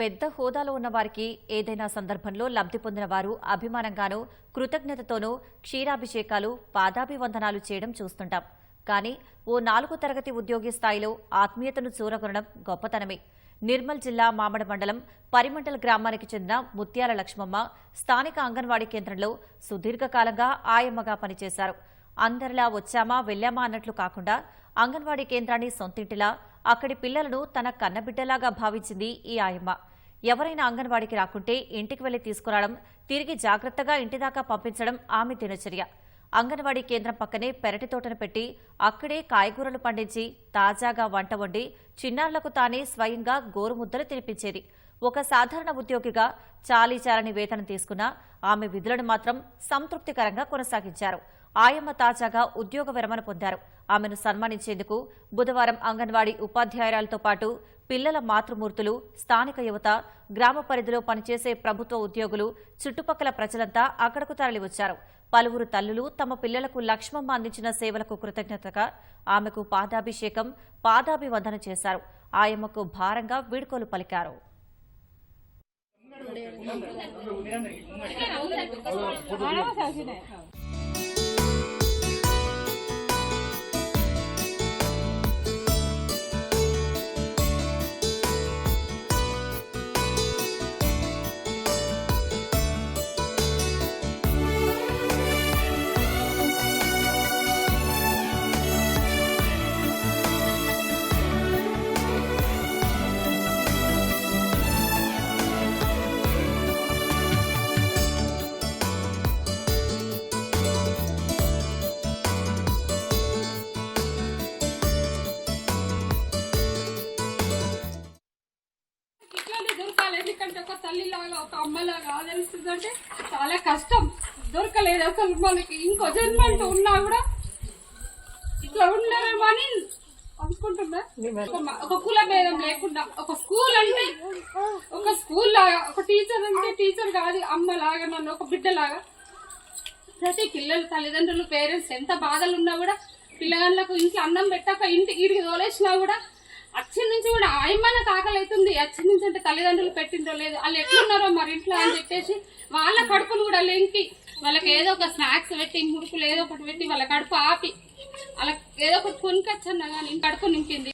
పెద్ద హోదాలో ఉన్న వారికి ఏదైనా సందర్భంలో లబ్ధి పొందిన వారు అభిమానంగానూ కృతజ్ఞతతోనూ క్షీరాభిషేకాలు పాదాభివందనాలు చేయడం చూస్తుంటాం. కానీ ఓ నాలుగో తరగతి ఉద్యోగి స్థాయిలో ఆత్మీయతను చూరగొనడం గొప్పతనమే. నిర్మల్ జిల్లా మామడ మండలం పరిమండల గ్రామానికి చెందిన ముత్యాల లక్ష్మమ్మ స్థానిక అంగన్వాడీ కేంద్రంలో సుదీర్ఘకాలంగా ఆయమ్మగా పనిచేశారు. అందరిలా వచ్చామా వెళ్ళామా అన్నట్లు కాకుండా అంగన్వాడీ కేంద్రాన్ని సొంతింటిలా అక్కడి పిల్లలను తన కన్నబిడ్డలాగా భావించింది ఈ ఆయమ్మ. ఎవరైనా అంగన్వాడికి రాకుంటే ఇంటికి వెళ్ళి తీసుకురావడం తిరిగి జాగ్రత్తగా ఇంటిదాకా పంపించడం ఆమె దినచర్య. అంగన్వాడీ కేంద్రం పక్కనే పెరటి తోటను పెట్టి అక్కడే కాయగూరలు పండించి తాజాగా వంట వండి చిన్నారులకు తానే స్వయంగా గోరుముద్దలు తినిపించేది. ఒక సాధారణ ఉద్యోగిగా చాలీచాలని వేతనం తీసుకున్న ఆమె విధులను మాత్రం సంతృప్తికరంగా కొనసాగించారు. ఆయమ్మ తాజాగా ఉద్యోగ విరమణ పొందారు. ఆమెను సన్మానించేందుకు బుధవారం అంగన్వాడీ ఉపాధ్యాయురాలతో పాటు పిల్లల మాతృమూర్తులు స్థానిక యువత గ్రామ పరిధిలో పనిచేసే ప్రభుత్వ ఉద్యోగులు చుట్టుపక్కల ప్రజలంతా అక్కడకు తరలివచ్చారు. పలువురు తల్లులు తమ పిల్లలకు లక్ష్మమ్మ అందించిన సేవలకు కృతజ్ఞతగా ఆమెకు పాదాభిషేకం పాదాభివందన చేశారు. ఆయమ్మకు భారంగా వీడ్కోలు పలికారు. తల్లిలాగా ఒక అమ్మలాగా ఆదరిస్తుందంటే చాలా కష్టం. దొరకలేదు అసలు మనకి. ఇంకో జన్మ అంటూ ఉన్నా కూడా ఇట్లా ఉండరేమో అని అనుకుంటున్నా. ఒక కుల భేదం లేకుండా. ఒక స్కూల్ అంటే ఒక స్కూల్ లాగా ఒక టీచర్ అంటే టీచర్ కాదు అమ్మ లాగా నన్ను ఒక బిడ్డలాగా. ప్రతి పిల్లలు తల్లిదండ్రులు పేరెంట్స్ ఎంత బాధలు ఉన్నా కూడా పిల్లగాళ్ళకు ఇంట్లో అన్నం పెట్టాక ఇంటి ఈడికి తోలేసినా కూడా అచ్చి నుంచి కూడా ఆయమ్మన తాకలి అవుతుంది నుంచి అంటే తల్లిదండ్రులు పెట్టిందో లేదు వాళ్ళు ఎట్లున్నారో మరి ఇంట్లో అని చెప్పేసి వాళ్ళ కడుపులు కూడా లెంకి. వాళ్ళకి ఏదో ఒక స్నాక్స్ పెట్టి ముడుకులు ఏదో ఒకటి పెట్టి వాళ్ళ కడుపు ఆపి. వాళ్ళకి ఏదో ఒకటి కొనుకొచ్చన్నా కానీ కడుపు నింపింది.